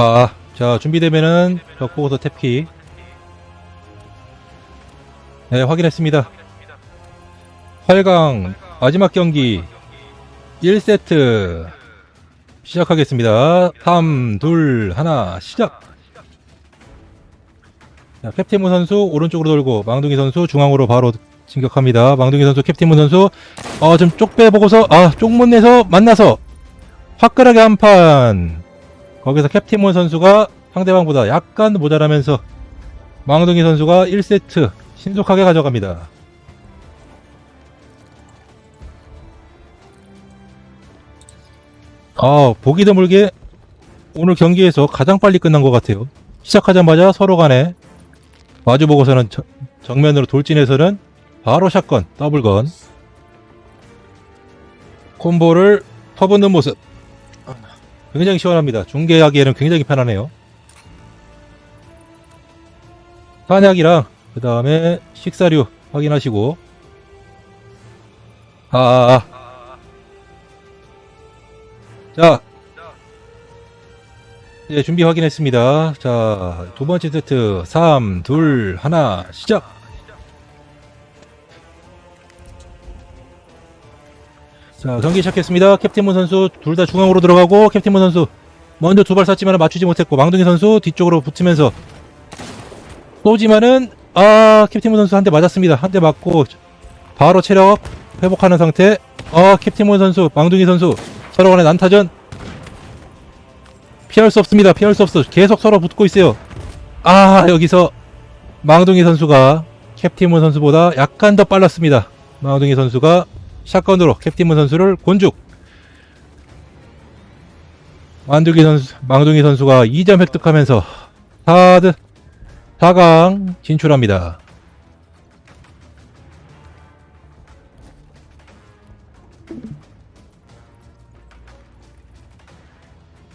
아, 자, 준비되면은 벽 보고서 탭키. 네, 확인했습니다. 8강 마지막 경기 1세트 시작하겠습니다. 3, 2, 1, 시작! 자, 캡틴문 선수 오른쪽으로 돌고 망둥이 선수 중앙으로 바로 진격합니다. 망둥이 선수, 캡틴문 선수 어, 좀 쪽배 보고서 아, 쪽문 내서 만나서 화끈하게 한 판. 거기서 캡틴문 선수가 상대방보다 약간 모자라면서 망둥이 선수가 1세트 신속하게 가져갑니다. 아, 보기 드물게 오늘 경기에서 가장 빨리 끝난 것 같아요. 시작하자마자 서로 간에 마주보고서는 저- 정면으로 돌진해서는 바로 샷건, 더블건. 콤보를 퍼붓는 모습. 굉장히 시원합니다. 중계하기에는 굉장히 편하네요. 탄약이랑 그 다음에 식사류 확인하시고 아, 아, 아. 자 이제 준비 확인했습니다. 자, 두 번째 세트 3, 2, 1 시작. 자, 경기 시작했습니다. 캡틴문 선수 둘 다 중앙으로 들어가고 캡틴문 선수 먼저 두 발 쐈지만 맞추지 못했고 망둥이 선수 뒤쪽으로 붙으면서 쏘지만은 아 캡틴문 선수 한 대 맞았습니다. 한 대 맞고 바로 체력 회복하는 상태. 아 캡틴문 선수 망둥이 선수 서로 간의 난타전 피할 수 없습니다. 피할 수 없어. 계속 서로 붙고 있어요. 아 여기서 망둥이 선수가 캡틴문 선수보다 약간 더 빨랐습니다. 망둥이 선수가 샷건으로 캡틴문 선수를 곤죽. 만두기 선수, 망둥이 선수가 2점 획득하면서 4드 4강 진출합니다.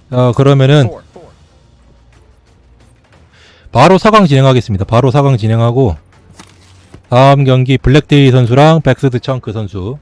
자, 그러면은 바로 4강 진행하겠습니다. 바로 4강 진행하고 다음 경기 블랙데이 선수랑 백스드 청크 선수